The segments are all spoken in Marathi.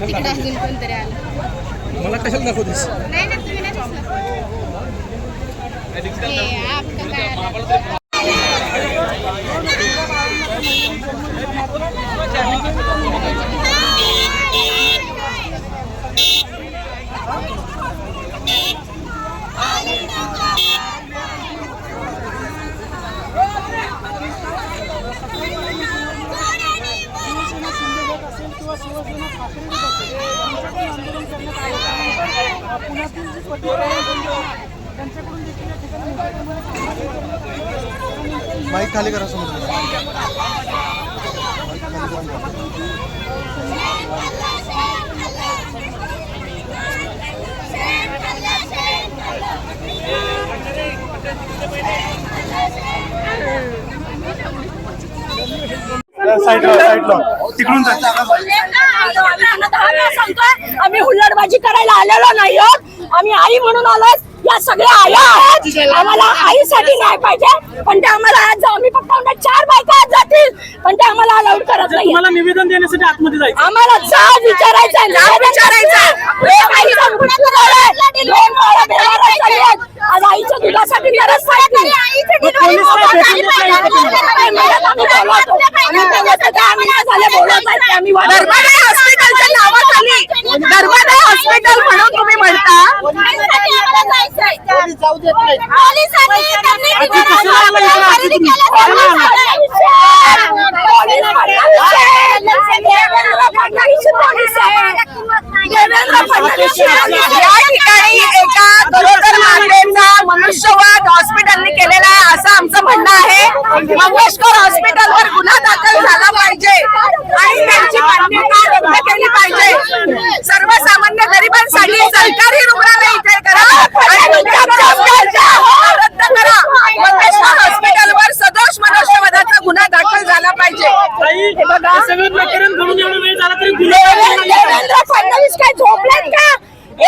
तिकडे अजून कोणतरी आलं मला कशाला दाखवतेस? नाही ना तुम्ही नाही दिसला. हे आपका काय? आलं? माईक खाली करा समोर साईडला साईडला तिकडून आम्ही त्यांना दहा वेळा सांगतोय आम्ही हुल्लडबाजी करायला आलेलो नाही आहोत. आम्ही आई म्हणून आलोय या सगळ्या आया आहेत. आम्हाला आईसाठी नाही पाहिजे. पण ते आम्हाला आज जाऊ आम्ही फक्त आमच्या चार बायका आज जातील. पण ते आम्हाला अलाउड करत नाही तुम्हाला निवेदन देण्यासाठी आतमध्ये जायचं आम्हाला जा विचारायचं आज आईच्या दुधासाठी गरज पडते. पोलीस काय भेटून देत नाही का तुम्हाला? आम्ही बोलवतो. आम्ही बोलवतो. दहा मिनिटं झाले बोलवत आहेत ते आम्ही वाट- हॉस्पिटलच्या नावाखाली नर्मदा हॉस्पिटल म्हणून तुम्ही म्हणता या ठिकाणी एका गरोदर मातेचा मनुष्यवाद हॉस्पिटलने केलेला आहे असं आमचं म्हणणं आहे मंगेशकर हॉस्पिटलवर गुन्हा दाखल झाला पाहिजे आणि त्यांची मान्यता रद्द केली पाहिजे सर्वसामान्य गरिबांसाठी सरकारी रुग्णालय इथे करा आणि तुमच्या सरकारच्या रद्द करा मंगेशकर हॉस्पिटलवर सदोष मनुष्यवधाचा गुन्हा दाखल झाला पाहिजे ताई, हे सगळं प्रकरण घडून एवढा वेळ झाला तरी गुन्हा देवेंद्र फडणवीस काय झोपलेत का?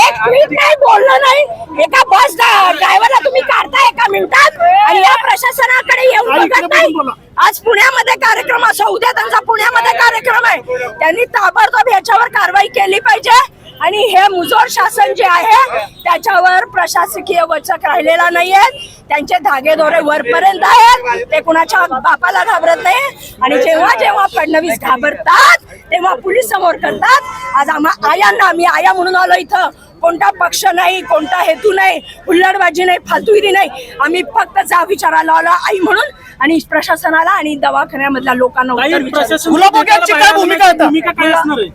एक मिनिट नाही बोललं नाही. एका बस ड्रायव्हरला तुम्ही काढता एका मिनिटात आणि या प्रशासनाकडे येऊन बघत नाही. आज पुण्यामध्ये कार्यक्रम असो उद्या त्यांचा पुण्यामध्ये कार्यक्रम आहे. त्यांनी ताबडतोब याच्यावर कारवाई केली पाहिजे. आणि हे मुजोर शासन जे आहे त्याच्यावर प्रशासकीय वचक राहिलेला नाहीये. त्यांचे धागे दोरे वरपर्यंत आहेत. ते कुणाच्या बापाला घाबरत नाही. आणि जेव्हा जेव्हा फडणवीस घाबरतात तेव्हा पोलीस समोर करतात. आज आम्हा आयांना मी आया म्हणून आलो इथं. कोणता पक्ष नाही कोणता हेतू नाही हुल्लडबाजी नाही फालतुगिरी नाही. आम्ही फक्त जा विचारायला आलो आई म्हणून आणि प्रशासनाला आणि दवाखान्यामधल्या लोकांना उत्तर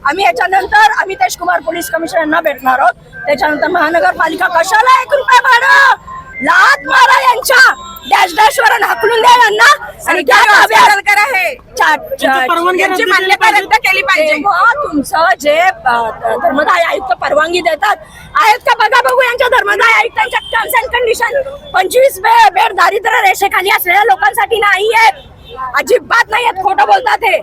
आम्ही याच्यानंतर आम्ही तेज कुमार पोलीस कमिशनरना भेटणार आहोत. त्याच्यानंतर महानगरपालिका कशाला एक रुपये भाडं? लात मारा यांच्या. डॅश डॅश वर हाकलून द्या यांना. आणि त्या हॉस्पिटल करा हे. परवानगी केली मान्यता पाहिजे. रद्द केली पाहिजे. तेव्हा तुमचं जे धर्मदाय आयुक्त परवानगी देतात आहेत का? बघा बघू यांच्या धर्मदाय आयुक्तांच्या टर्म्स अँड कंडिशन पंचवीस बेड दारिद्र्य रेषेखाली असलेल्या लोकांसाठी नाही आहेत. अजिबात नाही आहेत. खोटं बोलतात हे.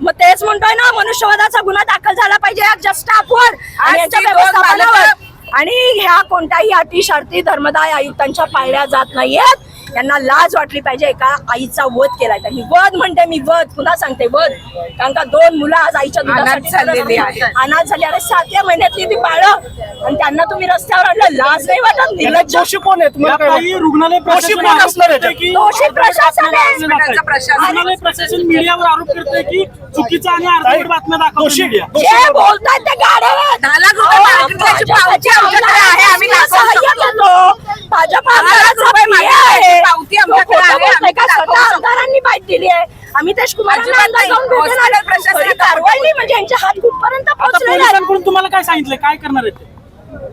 मग तेच म्हणतोय ना मनुष्यवधाचा गुन्हा दाखल झाला पाहिजे. जस्ट स्टाफवर आणि यांच्या व्यवस्थापनावर. आणि ह्या कोणत्याही अटी शर्ती धर्मदाय आयुक्तांच्या पाळल्या जात नाहीयेत. यांना लाज वाटली पाहिजे. एका आईचा वध केलाय. त्यांनी वध म्हणते मी वध. पुन्हा सांगते वध. कारण का दोन मुलं आज आईच्या दुधासाठी अनाथ झालेली. अनाथ झाली. अरे सातव्या महिन्यातली ती बाळ. आणि त्यांना तुम्ही रस्त्यावर आणलं. लाज नाही वाटत. निर्लज्ज. दोषी कोण आहे? तुम्हाला काही? रुग्णालय प्रशासन असणार? की दोषी प्रशासन आहे. रुग्णालय प्रशासन मीडियावर आरोप करतोय की चुकीचा आणि अर्धवट बातम्या दाखवतो जे बोलतात ते गाड्या दहा लाख रुपये मागितल्याची पावती आमच्याकडे आहे, आम्ही. भाजप पावती आमच्याकडे. आमदारांनी दिली आहे. कुमार नाही. कारवाई म्हणजे यांच्या हात कुठपर्यंत तुम्हाला काय सांगितलं काय करणार आहे ते?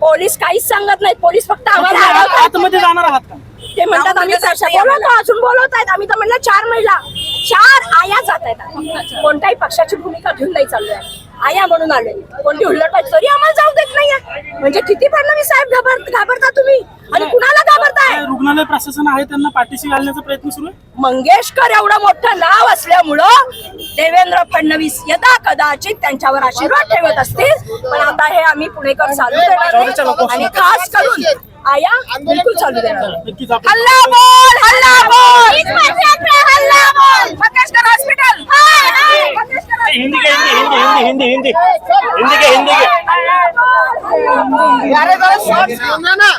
पोलीस काहीच सांगत नाहीत. पोलीस फक्त आम्हाला. आतमध्ये जाणार आहात का? ते म्हणतात आम्ही बोलवतो अजून बोलवत आहेत. आम्ही तर म्हणलं चार महिला. चार आया जात आहेत कोणत्याही पक्षाची भूमिका घेऊन नाही चालू आहे आया म्हणून आले कोणती हुल्लडबाज तरी आम्हाला म्हणजे किती फडणवीस साहेब घाबर घाबरता तुम्ही? आणि कुणाला घाबरताय? रुग्णालय प्रशासन आहे त्यांना पाठीशी घालण्याचा प्रयत्न सुरू आहे? मंगेशकर एवढं मोठं नाव असल्यामुळं देवेंद्र फडणवीस यदा कदाचित त्यांच्यावर आशीर्वाद ठेवत असतील. पण आता हे आम्ही पुणेकर चालू देणार नाही. आणि खास करून आया बिलकुल चालू देणार नाही. नक्कीच आपण हल्ला बोल हल्ला बोल. हल्ला बोल. मंगेशकर हॉस्पिटल. मंगेशकर. हिंदी के हिंदी हिंदी हिंदी हिंदी हिंदी. हिंदी के हिंदी के. अरे जरा जा ना.